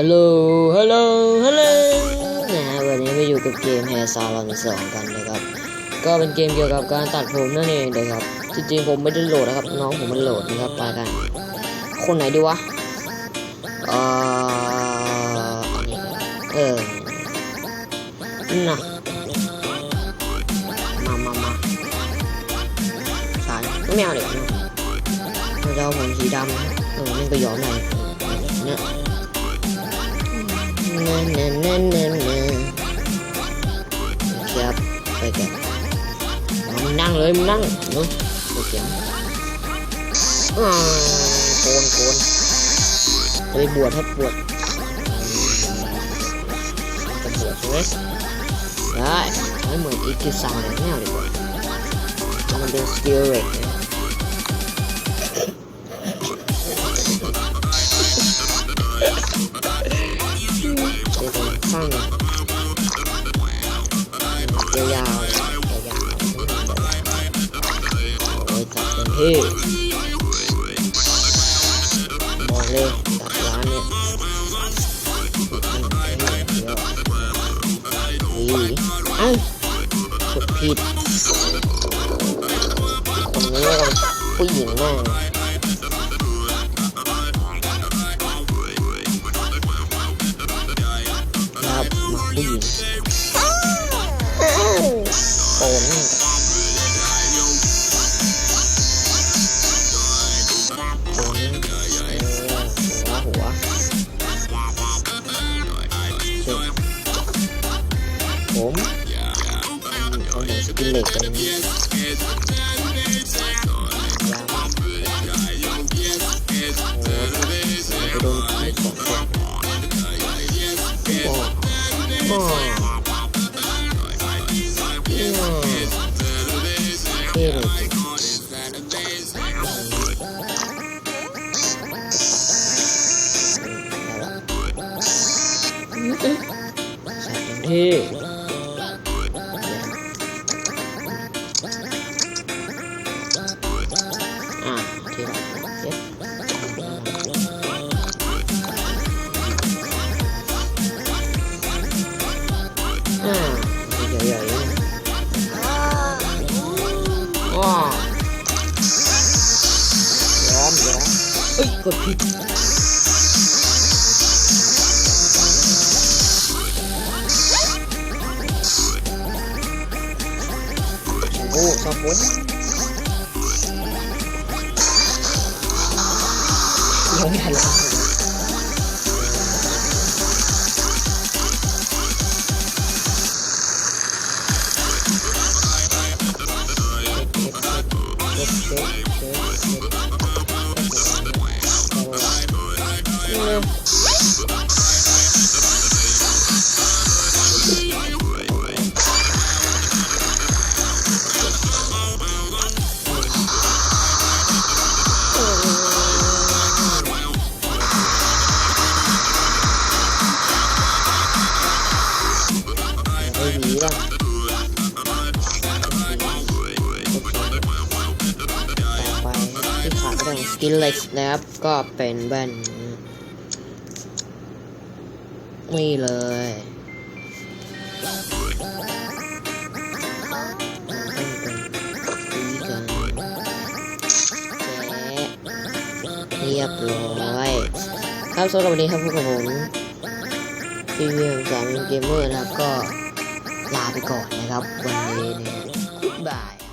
ฮัลโหล ฮัลโหล ฮัลโหลนะฮะวันนี้มาอยู่กับเกม Hair Salon 2กันนะครับ ก็เป็นเกมเกี่ยวกับการตัดผมนั่นเองนะครับ จริงๆผมไม่ได้โหลดนะครับ น้องผมมันโหลดนะครับไปกัน คนไหนดีวะ เออเออน่ะมามามาใช่ไม่เอาเดี๋ยวนะเราจะเอาผมสีดำเออนี่ก็ย้อมหน่อยเนี่ย เนเนเนเนเนครับไปแกมึงนั่งเลยมึงนั่งเนาะโอเคโกนโกนจะไปบวชให้บวชจะบวชใช่ไหมได้ไม่เหมือนอีกิซังเลยไม่เอาดีกว่าเอามันเป็นสกิลเรกนะ ท่บอกเลยจัดร้านเนี่ยนี่เอ้ากดผิดคนนี้ก็ผู้หญิงแน่ครับมาผู้หญิงโอน ผมเอาหนัง กดผิดโอ้ครับผมยังไม่ทันเลยไอ้หวีล่ะต่อไปที่ขาดไม่ได้ข องสกินเล็กนะครับ ก็เป็นแว่น นี่เลย เรียบร้อย ครับสำหรับวันนี้ครับพวกบผมทีวีของสามเกมเมอร์นะครับก็ลาไปก่อนนะครับ วันนี้นะครับบ๊ายบาย